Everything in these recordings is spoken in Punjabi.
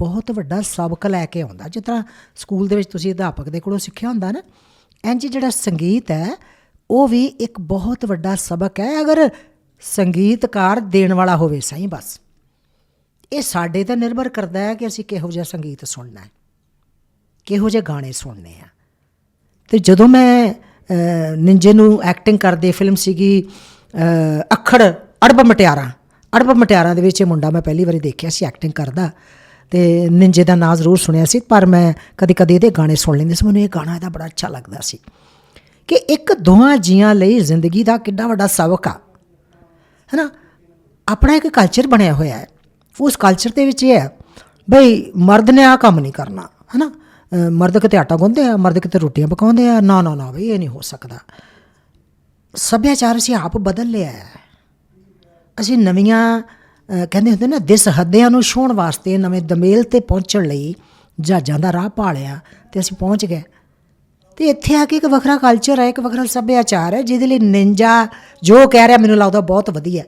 ਬਹੁਤ ਵੱਡਾ ਸਬਕ ਲੈ ਕੇ ਆਉਂਦਾ। ਜਿਸ ਤਰ੍ਹਾਂ ਸਕੂਲ ਦੇ ਵਿੱਚ ਤੁਸੀਂ ਅਧਿਆਪਕ ਦੇ ਕੋਲੋਂ ਸਿੱਖਿਆ ਹੁੰਦਾ ਨਾ ਇੰਜ ਜਿਹੜਾ ਸੰਗੀਤ ਹੈ ਉਹ ਵੀ ਇੱਕ ਬਹੁਤ ਵੱਡਾ ਸਬਕ ਹੈ ਅਗਰ ਸੰਗੀਤਕਾਰ ਦੇਣ ਵਾਲਾ ਹੋਵੇ ਸਹੀ ਬਸ। ਇਹ ਸਾਡੇ ਤੇ ਨਿਰਭਰ ਕਰਦਾ ਹੈ ਕਿ ਅਸੀਂ ਕਿਹੋ ਜਿਹਾ ਸੰਗੀਤ ਸੁਣਨਾ ਹੈ ਕਿਹੋ ਜਿਹੇ ਗਾਣੇ ਸੁਣਨੇ ਆ। ਤੇ ਜਦੋਂ ਮੈਂ ਨਿੰਜੇ ਨੂੰ ਐਕਟਿੰਗ ਕਰਦੇ ਫਿਲਮ ਸੀਗੀ ਅਹ, ਅੱਖੜ ਅੜਬ ਮਟਿਆਰਾਂ ਅੜਬ ਮਟਿਆਰਾਂ ਦੇ ਵਿੱਚ ਇਹ ਮੁੰਡਾ ਮੈਂ ਪਹਿਲੀ ਵਾਰੀ ਦੇਖਿਆ ਸੀ ਐਕਟਿੰਗ ਕਰਦਾ। ਤੇ ਨਿੰਜੇ ਦਾ ਨਾਂ ਜ਼ਰੂਰ ਸੁਣਿਆ ਸੀ, ਪਰ ਮੈਂ ਕਦੇ ਕਦੇ ਇਹਦੇ ਗਾਣੇ ਸੁਣ ਲੈਂਦੀ ਸੀ। ਮੈਨੂੰ ਇਹ ਗਾਣਾ ਇਹਦਾ ਬੜਾ ਅੱਛਾ ਲੱਗਦਾ ਸੀ ਕਿ ਇੱਕ ਦੋਹਾਂ ਜੀਆਂ ਲਈ ਜ਼ਿੰਦਗੀ ਦਾ ਕਿੰਨਾ ਵੱਡਾ ਸਬਕ ਆ। ਹੈਨਾ? ਆਪਣਾ ਇੱਕ ਕਲਚਰ ਬਣਿਆ ਹੋਇਆ ਹੈ। ਉਸ ਕਲਚਰ ਦੇ ਵਿੱਚ ਇਹ ਹੈ, ਬਈ ਮਰਦ ਨੇ ਆ ਕੰਮ ਨਹੀਂ ਕਰਨਾ, ਹੈਨਾ? ਅਹ ਮਰਦ ਕਿਤੇ ਆਟਾ ਗੁੰਨਦੇ ਆ, ਮਰਦ ਕਿਤੇ ਰੋਟੀਆਂ ਪਕਾਉਂਦੇ ਆ, ਨਾ ਨਾ ਨਾ, ਬਈ ਇਹ ਨਹੀਂ ਹੋ ਸਕਦਾ। ਸੱਭਿਆਚਾਰ ਅਸੀਂ ਆਪ ਬਦਲ ਲਿਆ ਹੈ। ਅਸੀਂ ਨਵੀਆਂ ਕਹਿੰਦੇ ਹੁੰਦੇ ਨਾ ਦਿਸ ਹੱਦਿਆਂ ਨੂੰ ਛੋਣ ਵਾਸਤੇ ਨਵੇਂ ਦਮੇਲ ਤੇ ਪਹੁੰਚਣ ਲਈ ਜਹਾਜ਼ਾਂ ਦਾ ਰਾਹ ਪਾਲਿਆ ਤੇ ਅਸੀਂ ਪਹੁੰਚ ਗਏ। ਤੇ ਇੱਥੇ ਆ ਕੇ ਇੱਕ ਵੱਖਰਾ ਕਲਚਰ ਹੈ, ਇੱਕ ਵੱਖਰਾ ਸੱਭਿਆਚਾਰ ਹੈ, ਜਿਹਦੇ ਲਈ ਨਿੰਜਾ ਜੋ ਕਹਿ ਰਿਹਾ ਮੈਨੂੰ ਲੱਗਦਾ ਬਹੁਤ ਵਧੀਆ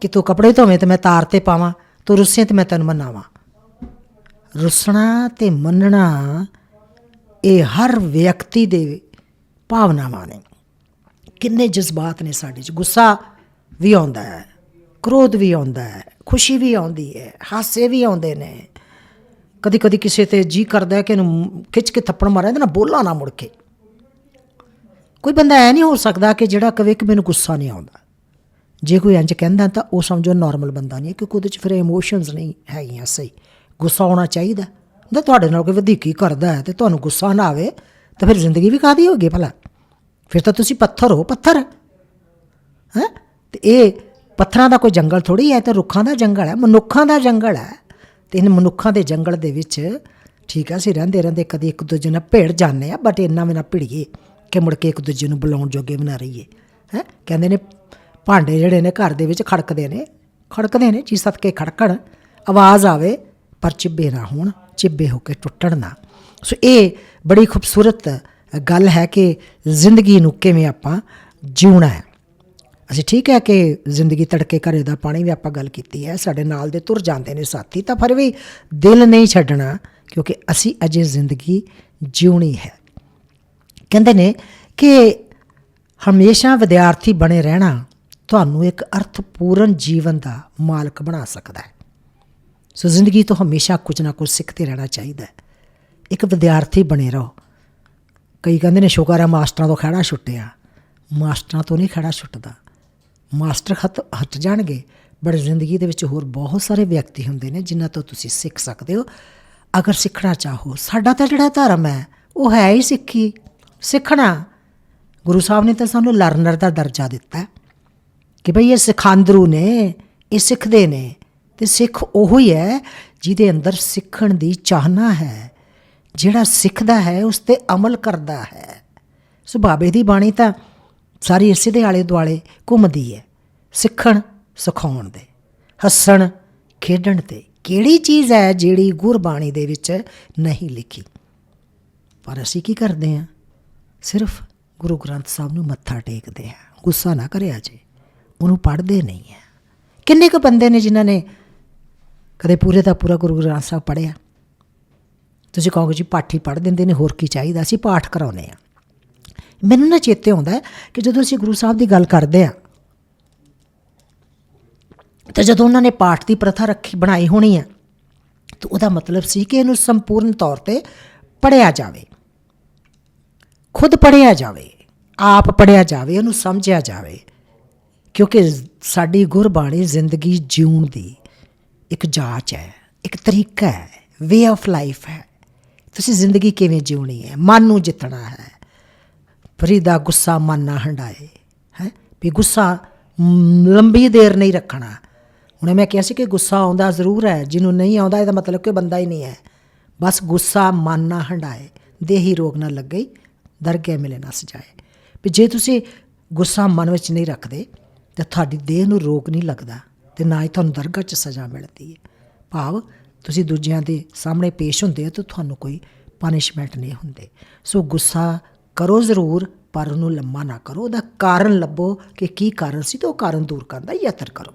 ਕਿ ਤੂੰ ਕੱਪੜੇ ਧੋਵੇਂ ਤੇ ਮੈਂ ਤਾਰ ਤੇ ਪਾਵਾਂ, ਤੂੰ ਰੁੱਸੇ ਤੇ ਮੈਂ ਤੈਨੂੰ ਮਨਾਵਾਂ। ਰੁੱਸਣਾ ਤੇ ਮੰਨਣਾ ਇਹ ਹਰ ਵਿਅਕਤੀ ਦੇ ਭਾਵਨਾਵਾਂ ਨੇ। ਕਿੰਨੇ ਜਜ਼ਬਾਤ ਨੇ ਸਾਡੇ 'ਚ, ਗੁੱਸਾ ਵੀ ਆਉਂਦਾ ਹੈ। ਕ੍ਰੋਧ ਵੀ ਆਉਂਦਾ ਹੈ, ਖੁਸ਼ੀ ਵੀ ਆਉਂਦੀ ਹੈ, ਹਾਸੇ ਵੀ ਆਉਂਦੇ ਨੇ। ਕਦੀ ਕਦੀ ਕਿਸੇ ਤੇ ਜੀ ਕਰਦਾ ਹੈ ਕਿ ਇਹਨੂੰ ਖਿੱਚ ਕੇ ਥੱਪੜ ਮਾਰਾਂ, ਇਹਦੇ ਨਾਲ ਬੋਲਾਂ ਨਾ ਮੁੜ ਕੇ। ਕੋਈ ਬੰਦਾ ਐ ਨਹੀਂ ਹੋ ਸਕਦਾ ਕਿ ਜਿਹੜਾ ਕਵੇ ਕਿ ਮੈਨੂੰ ਗੁੱਸਾ ਨਹੀਂ ਆਉਂਦਾ। ਜੇ ਕੋਈ ਇੰਜ ਕਹਿੰਦਾ ਤਾਂ ਉਹ ਸਮਝੋ ਨਾਰਮਲ ਬੰਦਾ ਨਹੀਂ ਹੈ, ਕਿਉਂਕਿ ਉਹਦੇ 'ਚ ਫਿਰ ਇਮੋਸ਼ਨਸ ਨਹੀਂ ਹੈਗੀਆਂ ਸਹੀ। ਗੁੱਸਾ ਆਉਣਾ ਚਾਹੀਦਾ। ਜੇ ਤੁਹਾਡੇ ਨਾਲ ਕੋਈ ਵਧੀਕੀ ਕਰਦਾ ਹੈ ਤੇ ਤੁਹਾਨੂੰ ਗੁੱਸਾ ਨਾ ਆਵੇ, ਤਾਂ ਫਿਰ ਜ਼ਿੰਦਗੀ ਵੀ ਕਾਦੀ ਹੋਗੀ ਭਲਾ? ਫਿਰ ਤਾਂ ਤੁਸੀਂ ਪੱਥਰ ਹੋ, ਪੱਥਰ। ਹੈ? ਤੇ ਇਹ ਪੱਥਰਾਂ ਦਾ ਕੋਈ ਜੰਗਲ ਥੋੜੀ ਹੈ ਇਹ ਤਾਂ ਰੁੱਖਾਂ ਦਾ ਜੰਗਲ ਹੈ, ਮਨੁੱਖਾਂ ਦਾ ਜੰਗਲ ਹੈ। ਤੇ ਇਹਨਾਂ ਮਨੁੱਖਾਂ ਦੇ ਜੰਗਲ ਦੇ ਵਿੱਚ ਠੀਕ ਹੈ ਅਸੀਂ ਰਹਿੰਦੇ ਰਹਿੰਦੇ ਕਦੀ ਇੱਕ ਦੂਜੇ ਨਾਲ ਭਿੜ ਜਾਂਦੇ ਆ ਬਟ ਇੰਨਾ ਵੀ ਨਾ ਭਿੜੀਏ ਕਿ ਮੁੜ ਕੇ ਇੱਕ ਦੂਜੇ ਨੂੰ ਬੁਲਾਉਣ ਜੋਗੇ ਬਣਾ ਰਹੀਏ। ਹੈ? ਕਹਿੰਦੇ ਨੇ ਭਾਂਡੇ ਜਿਹੜੇ ਨੇ ਘਰ ਦੇ ਵਿੱਚ ਖੜਕਦੇ ਨੇ ਖੜਕਦੇ ਨੇ, ਜੀ ਸੱਤ ਕੇ ਖੜਕਣ, ਆਵਾਜ਼ ਆਵੇ, ਪਰ ਚਿੱਬੇ ਨਾ ਹੋਣ, ਚਿੱਬੇ ਹੋ ਕੇ ਟੁੱਟਣ ਨਾ। ਸੋ ਇਹ ਬੜੀ ਖੂਬਸੂਰਤ ਗੱਲ ਹੈ ਕਿ ਜ਼ਿੰਦਗੀ ਨੂੰ ਕਿਵੇਂ ਆਪਾਂ ਜਿਉਣਾ ਹੈ। ਅਸੀਂ ਠੀਕ ਹੈ ਕਿ ਜ਼ਿੰਦਗੀ ਤੜਕੇ ਘਰੇ ਦਾ ਪਾਣੀ ਵੀ ਆਪਾਂ ਗੱਲ ਕੀਤੀ ਹੈ, ਸਾਡੇ ਨਾਲ ਦੇ ਤੁਰ ਜਾਂਦੇ ਨੇ ਸਾਥੀ, ਤਾਂ ਫਿਰ ਵੀ ਦਿਲ ਨਹੀਂ ਛੱਡਣਾ ਕਿਉਂਕਿ ਅਸੀਂ ਅਜੇ ਜ਼ਿੰਦਗੀ ਜਿਉਣੀ ਹੈ। ਕਹਿੰਦੇ ਨੇ ਕਿ ਹਮੇਸ਼ਾ ਵਿਦਿਆਰਥੀ ਬਣੇ ਰਹਿਣਾ ਤੁਹਾਨੂੰ ਇੱਕ ਅਰਥਪੂਰਨ ਜੀਵਨ ਦਾ ਮਾਲਕ ਬਣਾ ਸਕਦਾ ਹੈ। ਸੋ ਜ਼ਿੰਦਗੀ ਤੋਂ ਹਮੇਸ਼ਾ ਕੁਝ ਨਾ ਕੁਝ ਸਿੱਖਦੇ ਰਹਿਣਾ ਚਾਹੀਦਾ ਹੈ। ਇੱਕ ਵਿਦਿਆਰਥੀ ਬਣੇ ਰਹੋ। ਕਈ ਕਹਿੰਦੇ ਨੇ, ਸ਼ੁਕਰ ਹੈ ਮਾਸਟਰਾਂ ਤੋਂ ਖੜਾ ਛੁੱਟਿਆ। ਮਾਸਟਰਾਂ ਤੋਂ ਨਹੀਂ ਖੜਾ ਛੁੱਟਦਾ। ਮਾਸਟਰ ਖਤ ਹਟ ਜਾਣਗੇ। ਬਟ ਜ਼ਿੰਦਗੀ ਦੇ ਵਿੱਚ ਹੋਰ ਬਹੁਤ ਸਾਰੇ ਵਿਅਕਤੀ ਹੁੰਦੇ ਨੇ ਜਿਨ੍ਹਾਂ ਤੋਂ ਤੁਸੀਂ ਸਿੱਖ ਸਕਦੇ ਹੋ। ਅਗਰ ਸਿੱਖਣਾ ਚਾਹੋ, ਸਾਡਾ ਤਾਂ ਜਿਹੜਾ ਧਰਮ ਹੈ, ਉਹ ਹੈ ਹੀ ਸਿੱਖੀ। ਸਿੱਖਣਾ। ਗੁਰੂ ਸਾਹਿਬ ਨੇ ਤਾਂ ਸਾਨੂੰ ਲਰਨਰ ਦਾ ਦਰਜਾ ਦਿੱਤਾ ਕਿ ਭਈ ਇਹ ਸਿਖਾਂਦਰੂ ਨੇ, ਇਹ ਸਿੱਖਦੇ ਨੇ। ਤੇ ਸਿੱਖ ਉਹ ਹੀ ਹੈ ਜਿਹਦੇ ਅੰਦਰ ਸਿੱਖਣ ਦੀ ਚਾਹਨਾ ਹੈ। ਜਿਹੜਾ ਸਿੱਖਦਾ ਹੈ, ਉਸ ਤੇ ਅਮਲ ਕਰਦਾ ਹੈ। ਸੋ ਬਾਬੇ ਦੀ ਬਾਣੀ ਤਾਂ ਸਾਰੀ ਇਸੇ ਦੇ ਆਲੇ ਦੁਆਲੇ ਘੁੰਮਦੀ ਹੈ ਸਿੱਖਣ, ਸਿਖਾਉਣ ਦੇ। ਹੱਸਣ, ਖੇਡਣ ਤੇ। ਕਿਹੜੀ ਚੀਜ਼ ਹੈ ਜਿਹੜੀ ਗੁਰਬਾਣੀ ਦੇ ਵਿੱਚ ਨਹੀਂ ਲਿਖੀ? ਪਰ ਅਸੀਂ ਕੀ ਕਰਦੇ ਹਾਂ? ਸਿਰਫ ਗੁਰੂ ਗ੍ਰੰਥ ਸਾਹਿਬ ਨੂੰ ਮੱਥਾ ਟੇਕਦੇ ਹਾਂ। ਗੁੱਸਾ ਨਾ ਕਰਿਆ ਜੇ। ਉਹਨੂੰ ਪੜ੍ਹਦੇ ਨਹੀਂ ਹੈ। ਕਿੰਨੇ ਕੁ ਬੰਦੇ ਨੇ ਜਿਨ੍ਹਾਂ ਨੇ ਕਦੇ ਪੂਰੇ ਦਾ ਪੂਰਾ ਗੁਰੂ ਗ੍ਰੰਥ ਸਾਹਿਬ ਪੜ੍ਹਿਆ? ਤੁਸੀਂ ਕਹੋਗੇ ਜੀ ਪਾਠੀ ਪੜ੍ਹ ਦਿੰਦੇ ਨੇ, ਹੋਰ ਕੀ ਚਾਹੀਦਾ? ਅਸੀਂ ਪਾਠ ਕਰਾਉਨੇ ਆ ਮੈਨੂੰ ਨਾ ਚੇਤੇ ਆਉਂਦਾ ਕਿ ਜਦੋਂ ਅਸੀਂ ਗੁਰੂ ਸਾਹਿਬ ਦੀ ਗੱਲ ਕਰਦੇ ਆ ਤੇ ਜਦੋਂ ਉਹਨਾਂ ਨੇ ਪਾਠ ਦੀ ਪ੍ਰਥਾ ਰੱਖੀ, ਬਣਾਈ ਹੋਣੀ ਆ ਤਾਂ ਉਹਦਾ ਮਤਲਬ ਸੀ ਕਿ ਇਹਨੂੰ ਸੰਪੂਰਨ ਤੌਰ ਤੇ ਪੜਿਆ ਜਾਵੇ। ਖੁਦ ਪੜਿਆ ਜਾਵੇ, ਆਪ ਪੜਿਆ ਜਾਵੇ, ਉਹਨੂੰ ਸਮਝਿਆ ਜਾਵੇ, ਕਿਉਂਕਿ ਸਾਡੀ ਗੁਰਬਾਣੀ ਜ਼ਿੰਦਗੀ ਜਿਉਣ ਦੀ ਇੱਕ ਜਾਂਚ ਹੈ, ਇੱਕ ਤਰੀਕਾ ਹੈ ਵੇ ਆਫ ਲਾਈਫ ਹੈ। ਤੁਸੀਂ ਜ਼ਿੰਦਗੀ ਕਿਵੇਂ ਜਿਉਣੀ ਹੈ, ਮਨ ਨੂੰ ਜਿੱਤਣਾ ਹੈ ਫਰੀਦਾ ਗੁੱਸਾ ਮਨ ਨਾ ਹੰਡਾਏ, ਹੈ? ਵੀ ਗੁੱਸਾ ਲੰਬੀ ਦੇਰ ਨਹੀਂ ਰੱਖਣਾ। ਹੁਣੇ ਮੈਂ ਕਿਹਾ ਸੀ ਕਿ ਗੁੱਸਾ ਆਉਂਦਾ ਜ਼ਰੂਰ ਹੈ, ਜਿਹਨੂੰ ਨਹੀਂ ਆਉਂਦਾ, ਇਹਦਾ ਮਤਲਬ ਕਿ ਬੰਦਾ ਹੀ ਨਹੀਂ ਹੈ। ਬਸ ਗੁੱਸਾ ਮਨ ਨਾ ਹੰਡਾਏ, ਦੇਹੀ ਰੋਗ ਨਾ ਲੱਗੇ, ਦਰਗਹਿ ਮਿਲੇ ਨਾ ਸਜਾਏ। ਵੀ ਜੇ ਤੁਸੀਂ ਗੁੱਸਾ ਮਨ ਵਿੱਚ ਨਹੀਂ ਰੱਖਦੇ, ਤੇ ਤੁਹਾਡੀ ਦੇਹ ਨੂੰ ਰੋਗ ਨਹੀਂ ਲੱਗਦਾ, ਤੇ ਨਾ ਹੀ ਤੁਹਾਨੂੰ ਦਰਗਾਹ 'ਚ ਸਜ਼ਾ ਮਿਲਦੀ ਹੈ। ਭਾਵ ਤੁਸੀਂ ਦੂਜਿਆਂ ਦੇ ਸਾਹਮਣੇ ਪੇਸ਼ ਹੁੰਦੇ ਹੋ, ਤਾਂ ਤੁਹਾਨੂੰ ਕੋਈ ਪਨਿਸ਼ਮੈਂਟ ਨਹੀਂ ਹੁੰਦੇ। ਸੋ ਗੁੱਸਾ ਕਰੋ ਜ਼ਰੂਰ, ਪਰ ਉਹਨੂੰ ਲੰਮਾ ਨਾ ਕਰੋ। ਉਹਦਾ ਕਾਰਨ ਲੱਭੋ ਕਿ ਕੀ ਕਾਰਨ ਸੀ ਤੇ ਉਹ ਕਾਰਨ ਦੂਰ ਕਰਨ ਦਾ ਯਤਨ ਕਰੋ।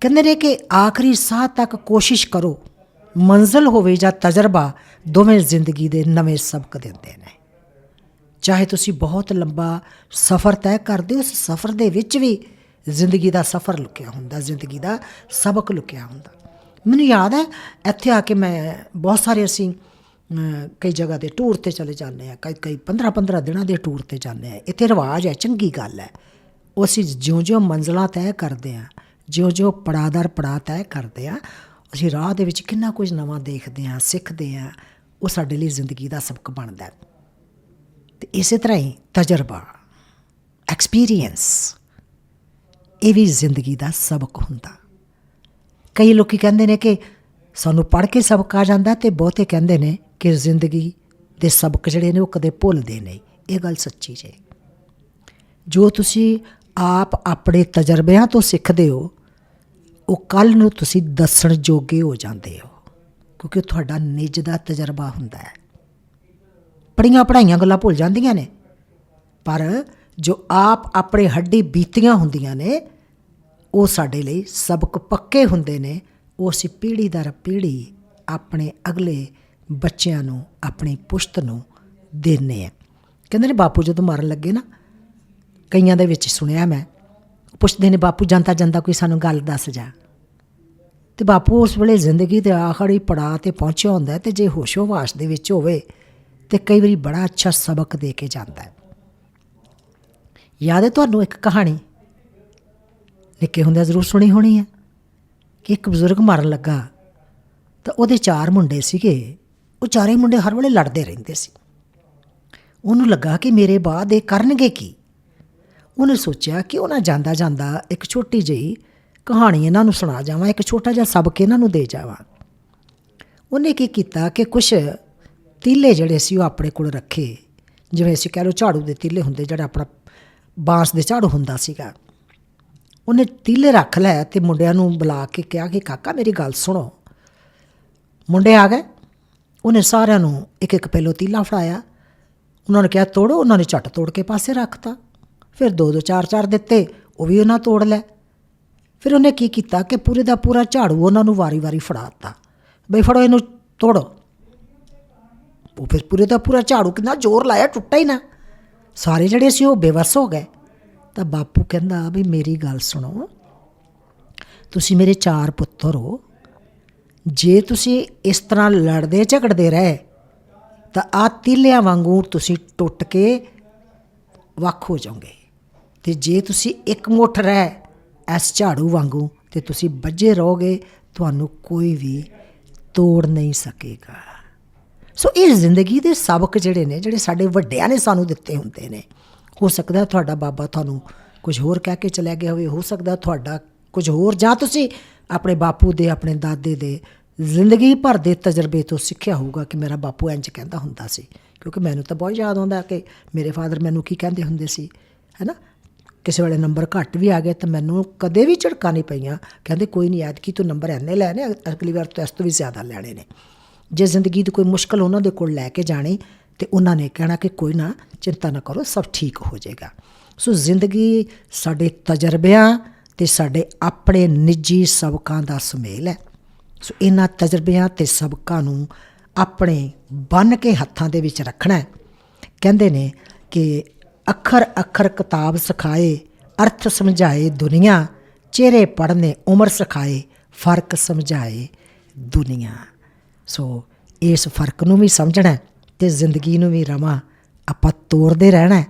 ਕਹਿੰਦੇ ਨੇ ਕਿ ਆਖਰੀ ਸਾਹ ਤੱਕ ਕੋਸ਼ਿਸ਼ ਕਰੋ। ਮੰਜ਼ਲ ਹੋਵੇ ਜਾਂ ਤਜਰਬਾ, ਦੋਵੇਂ ਜ਼ਿੰਦਗੀ ਦੇ ਨਵੇਂ ਸਬਕ ਦਿੰਦੇ ਨੇ। ਚਾਹੇ ਤੁਸੀਂ ਬਹੁਤ ਲੰਬਾ ਸਫ਼ਰ ਤੈਅ ਕਰਦੇ ਹੋ, ਉਸ ਸਫ਼ਰ ਦੇ ਵਿੱਚ ਵੀ ਜ਼ਿੰਦਗੀ ਦਾ ਸਫ਼ਰ ਲੁਕਿਆ ਹੁੰਦਾ, ਜ਼ਿੰਦਗੀ ਦਾ ਸਬਕ ਲੁਕਿਆ ਹੁੰਦਾ। ਮੈਨੂੰ ਯਾਦ ਹੈ, ਇੱਥੇ ਆ ਕੇ ਮੈਂ ਬਹੁਤ ਸਾਰੇ ਅਸੀਂ ਕਈ ਜਗ੍ਹਾ ਦੇ ਟੂਰ ਤੇ ਚਲੇ ਜਾਂਦੇ ਆ, ਕਈ ਕਈ 15 15 ਦਿਨਾਂ ਦੇ ਟੂਰ ਤੇ ਜਾਂਦੇ ਆ। ਇੱਥੇ ਰਿਵਾਜ ਹੈ, ਚੰਗੀ ਗੱਲ ਹੈ। ਉਹ ਅਸੀਂ ਜਿਉਂ-ਜਿਉਂ ਮੰਜ਼ਲਾਂ ਤੈਅ ਕਰਦੇ ਆ, ਜਿਉਂ-ਜਿਉਂ ਪੜਾਦਰ ਪੜਾ ਤੈਅ ਕਰਦੇ ਆ, ਅਸੀਂ ਰਾਹ ਦੇ ਵਿੱਚ ਕਿੰਨਾ ਕੁਝ ਨਵਾਂ ਦੇਖਦੇ ਆ, ਸਿੱਖਦੇ ਆ, ਉਹ ਸਾਡੇ ਲਈ ਜ਼ਿੰਦਗੀ ਦਾ ਸਬਕ ਬਣਦਾ ਹੈ। ਤੇ ਇਸੇ ਤਰ੍ਹਾਂ ਹੀ ਤਜਰਬਾ ਐਕਸਪੀਰੀਅੰਸ ਇਹ ਵੀ ਜ਼ਿੰਦਗੀ ਦਾ ਸਬਕ ਹੁੰਦਾ। ਕਈ ਲੋਕੀ ਕਹਿੰਦੇ ਨੇ ਕਿ ਸਾਨੂੰ ਪੜ੍ਹ ਕੇ ਸਬਕ ਆ ਜਾਂਦਾ ਤੇ ਬਹੁਤੇ ਕਹਿੰਦੇ ਨੇ ਕਿ ਜ਼ਿੰਦਗੀ ਦੇ ਸਬਕ ਜਿਹੜੇ ਨੇ ਉਹ ਕਦੇ ਭੁੱਲਦੇ ਨਹੀਂ। ਇਹ ਗੱਲ ਸੱਚੀ ਜੇ। ਜੋ ਤੁਸੀਂ ਆਪ ਆਪਣੇ ਤਜਰਬਿਆਂ ਤੋਂ ਸਿੱਖਦੇ ਹੋ, ਉਹ ਕੱਲ ਨੂੰ ਤੁਸੀਂ ਦੱਸਣ ਜੋਗੇ ਹੋ ਜਾਂਦੇ ਹੋ। ਕਿਉਂਕਿ ਉਹ ਤੁਹਾਡਾ ਨਿੱਜ ਦਾ ਤਜਰਬਾ ਹੁੰਦਾ ਹੈ। ਪੜੀਆਂ ਪੜਾਈਆਂ ਗੱਲਾਂ ਭੁੱਲ ਜਾਂਦੀਆਂ ਨੇ। ਪਰ ਜੋ ਆਪ ਆਪਣੇ ਹੱਡੀ ਬੀਤੀਆਂ ਹੁੰਦੀਆਂ ਨੇ, ਉਹ ਸਾਡੇ ਲਈ ਸਬਕ ਪੱਕੇ ਹੁੰਦੇ ਨੇ। ਉਹ ਅਸੀਂ ਪੀੜ੍ਹੀ ਦਰ ਪੀੜ੍ਹੀ ਆਪਣੇ ਅਗਲੇ ਬੱਚਿਆਂ ਨੂੰ, ਆਪਣੀ ਪੁਸ਼ਤ ਨੂੰ ਦੇਣੇ ਆ। ਕਹਿੰਦੇ ਨੇ, ਬਾਪੂ ਜਦੋਂ ਮਰਨ ਲੱਗੇ ਨਾ, ਕਈਆਂ ਦੇ ਵਿੱਚ ਸੁਣਿਆ ਮੈਂ, ਪੁੱਛਦੇ ਨੇ, ਬਾਪੂ ਜਾਂਦਾ ਜਾਂਦਾ ਕੋਈ ਸਾਨੂੰ ਗੱਲ ਦੱਸ ਜਾ। ਤੇ ਬਾਪੂ ਉਸ ਵੇਲੇ ਜ਼ਿੰਦਗੀ ਦੇ ਆਖਰੀ ਪੜਾਅ ਤੇ ਪਹੁੰਚਿਆ ਹੁੰਦਾ ਹੈ ਤੇ ਜੇ ਹੋਸ਼ੋ ਹਵਾਸ ਦੇ ਵਿੱਚ ਹੋਵੇ, ਤੇ ਕਈ ਵਾਰੀ ਬੜਾ ਅੱਛਾ ਸਬਕ ਦੇ ਕੇ ਜਾਂਦਾ ਹੈ। ਯਾਦ ਹੈ ਤੁਹਾਨੂੰ ਇੱਕ ਕਹਾਣੀ? ਨਿੱਕੇ ਹੁੰਦਿਆਂ ਜ਼ਰੂਰ ਸੁਣੀ ਹੋਣੀ ਹੈ ਕਿ ਇੱਕ ਬਜ਼ੁਰਗ ਮਰਨ ਲੱਗਾ, ਤਾਂ ਉਹਦੇ ਚਾਰ ਮੁੰਡੇ ਸੀਗੇ। ਉਹ ਚਾਰੇ ਮੁੰਡੇ ਹਰ ਵੇਲੇ ਲੜਦੇ ਰਹਿੰਦੇ ਸੀ। ਉਹਨੂੰ ਲੱਗਾ ਕਿ ਮੇਰੇ ਬਾਅਦ ਇਹ ਕਰਨਗੇ ਕੀ? ਉਹਨੇ ਸੋਚਿਆ ਕਿ ਉਹਨਾਂ ਜਾਂਦਾ ਜਾਂਦਾ ਇੱਕ ਛੋਟੀ ਜਿਹੀ ਕਹਾਣੀ ਇਹਨਾਂ ਨੂੰ ਸੁਣਾ ਜਾਵਾਂ, ਇੱਕ ਛੋਟਾ ਜਿਹਾ ਸਬਕ ਇਹਨਾਂ ਨੂੰ ਦੇ ਜਾਵਾਂ। ਉਹਨੇ ਕੀ ਕੀਤਾ ਕਿ ਕੁਝ ਤੀਲੇ ਜਿਹੜੇ ਸੀ ਉਹ ਆਪਣੇ ਕੋਲ ਰੱਖੇ। ਜਿਵੇਂ ਅਸੀਂ ਕਹਿ ਲਓ ਝਾੜੂ ਦੇ ਤੀਲੇ ਹੁੰਦੇ, ਜਿਹੜਾ ਆਪਣਾ ਬਾਂਸ ਦੇ ਝਾੜੂ ਹੁੰਦਾ ਸੀਗਾ। ਉਹਨੇ ਤੀਲੇ ਰੱਖ ਲਿਆ ਤੇ ਮੁੰਡਿਆਂ ਨੂੰ ਬੁਲਾ ਕੇ ਕਿਹਾ ਕਿ, ਕਾਕਾ ਮੇਰੀ ਗੱਲ ਸੁਣੋ। ਮੁੰਡੇ ਆ ਗਏ। ਉਹਨੇ ਸਾਰਿਆਂ ਨੂੰ ਇੱਕ ਇੱਕ ਪਹਿਲੋ ਤੀਲਾ ਫੜਾਇਆ। ਉਹਨਾਂ ਨੇ ਕਿਹਾ, ਤੋੜੋ। ਉਹਨਾਂ ਨੇ ਝੱਟ ਤੋੜ ਕੇ ਪਾਸੇ ਰੱਖਤਾ। ਫਿਰ ਦੋ ਦੋ ਚਾਰ ਚਾਰ ਦਿੱਤੇ, ਉਹ ਵੀ ਉਹਨਾਂ ਤੋੜ ਲੈ ਫਿਰ ਉਹਨੇ ਕੀ ਕੀਤਾ ਕਿ ਪੂਰੇ ਦਾ ਪੂਰਾ ਝਾੜੂ ਉਹਨਾਂ ਨੂੰ ਵਾਰੀ-ਵਾਰੀ ਫੜਾਤਾ ਬਈ ਫੜੋ ਇਹਨੂੰ, ਤੋੜੋ। ਉਹ ਫਿਰ ਪੂਰੇ ਦਾ ਪੂਰਾ ਝਾੜੂ ਕਿੰਨਾ ਜ਼ੋਰ ਲਾਇਆ, ਟੁੱਟਾ ਹੀ ਨਾ। ਸਾਰੇ ਜਿਹੜੇ ਸੀ ਉਹ ਬੇਵਸ ਹੋ ਗਏ। ਤਾਂ ਬਾਪੂ ਕਹਿੰਦਾ ਵੀ ਮੇਰੀ ਗੱਲ ਸੁਣੋ। ਤੁਸੀਂ ਮੇਰੇ ਚਾਰ ਪੁੱਤਰ ਹੋ। ਜੇ ਤੁਸੀਂ ਇਸ ਤਰ੍ਹਾਂ ਲੜਦੇ ਝਗੜਦੇ ਰਹੇ, ਤਾਂ ਆ ਤੀਲਿਆਂ ਵਾਂਗੂ ਤੁਸੀਂ ਟੁੱਟ ਕੇ ਵੱਖ ਹੋ ਜਾਓਗੇ। ਤੇ ਜੇ ਤੁਸੀਂ ਇੱਕ ਮੁੱਠ ਰਹਿ ਐਸ ਝਾੜੂ ਵਾਂਗੂ, ਤੇ ਤੁਸੀਂ ਵੱਜੇ ਰਹੋਗੇ, ਤੁਹਾਨੂੰ ਕੋਈ ਵੀ ਤੋੜ ਨਹੀਂ ਸਕੇਗਾ। ਸੋ ਇਹ ਜ਼ਿੰਦਗੀ ਦੇ ਸਬਕ ਜਿਹੜੇ ਨੇ, ਜਿਹੜੇ ਸਾਡੇ ਵੱਡਿਆਂ ਨੇ ਸਾਨੂੰ ਦਿੱਤੇ ਹੁੰਦੇ ਨੇ, ਹੋ ਸਕਦਾ ਤੁਹਾਡਾ ਬਾਬਾ ਤੁਹਾਨੂੰ ਕੁਝ ਹੋਰ ਕਹਿ ਕੇ ਚਲਾ ਗਿਆ ਹੋਵੇ, ਹੋ ਸਕਦਾ ਤੁਹਾਡਾ ਕੁਝ ਹੋਰ, ਜਾਂ ਤੁਸੀਂ ਆਪਣੇ ਬਾਪੂ ਦੇ, ਆਪਣੇ ਦਾਦੇ ਦੇ ਜ਼ਿੰਦਗੀ ਭਰ ਦੇ ਤਜਰਬੇ ਤੋਂ ਸਿੱਖਿਆ ਹੋਊਗਾ ਕਿ ਮੇਰਾ ਬਾਪੂ ਇੰਜ ਕਹਿੰਦਾ ਹੁੰਦਾ ਸੀ। ਕਿਉਂਕਿ ਮੈਨੂੰ ਤਾਂ ਬਹੁਤ ਯਾਦ ਆਉਂਦਾ ਕਿ ਮੇਰੇ ਫਾਦਰ ਮੈਨੂੰ ਕੀ ਕਹਿੰਦੇ ਹੁੰਦੇ ਸੀ, ਹੈਨਾ? ਕਿਸੇ ਵੇਲੇ ਨੰਬਰ ਘੱਟ ਵੀ ਆ ਗਏ ਤਾਂ ਮੈਨੂੰ ਕਦੇ ਵੀ ਝੜਕਾ ਨਹੀਂ ਪਈਆਂ। ਕਹਿੰਦੇ, ਕੋਈ ਨਹੀਂ ਐਤਕੀ ਤੂੰ ਨੰਬਰ ਐਨੇ ਲੈਣੇ ਅਗਲੀ ਵਾਰ ਤੋਂ ਇਸ ਤੋਂ ਵੀ ਜ਼ਿਆਦਾ ਲੈਣੇ ਨੇ। ਜੇ ਜ਼ਿੰਦਗੀ ਦੀ ਕੋਈ ਮੁਸ਼ਕਲ ਉਹਨਾਂ ਦੇ ਕੋਲ ਲੈ ਕੇ ਜਾਣੀ ਤੇ ਉਹਨਾਂ ਨੇ ਕਹਿਣਾ ਕਿ ਕੋਈ ਨਾ, ਚਿੰਤਾ ਨਾ ਕਰੋ, ਸਭ ਠੀਕ ਹੋ ਜਾਏਗਾ। ਸੋ ਜ਼ਿੰਦਗੀ ਸਾਡੇ ਤਜਰਬਿਆਂ ਤੇ ਸਾਡੇ ਆਪਣੇ ਨਿੱਜੀ ਸਬਕਾਂ ਦਾ ਸੁਮੇਲ ਹੈ। ਸੋ ਇਹਨਾਂ ਤਜਰਬਿਆਂ ਤੇ ਸਬਕਾਂ ਨੂੰ ਆਪਣੇ ਬੰਨ ਕੇ ਹੱਥਾਂ ਦੇ ਵਿੱਚ ਰੱਖਣਾ ਕਹਿੰਦੇ ਨੇ ਕਿ ਅੱਖਰ ਅੱਖਰ ਕਿਤਾਬ ਸਿਖਾਏ, ਅਰਥ ਸਮਝਾਏ ਦੁਨੀਆ, ਚਿਹਰੇ ਪੜਨੇ ਉਮਰ ਸਿਖਾਏ, ਫ਼ਰਕ ਸਮਝਾਏ ਦੁਨੀਆ। ਸੋ ਇਸ ਫ਼ਰਕ ਨੂੰ ਵੀ ਸਮਝਣਾ ਹੈ ਤੇ ਜ਼ਿੰਦਗੀ ਨੂੰ ਵੀ ਰਵਾਂ ਆਪਾਂ ਤੋੜਦੇ ਰਹਿਣਾ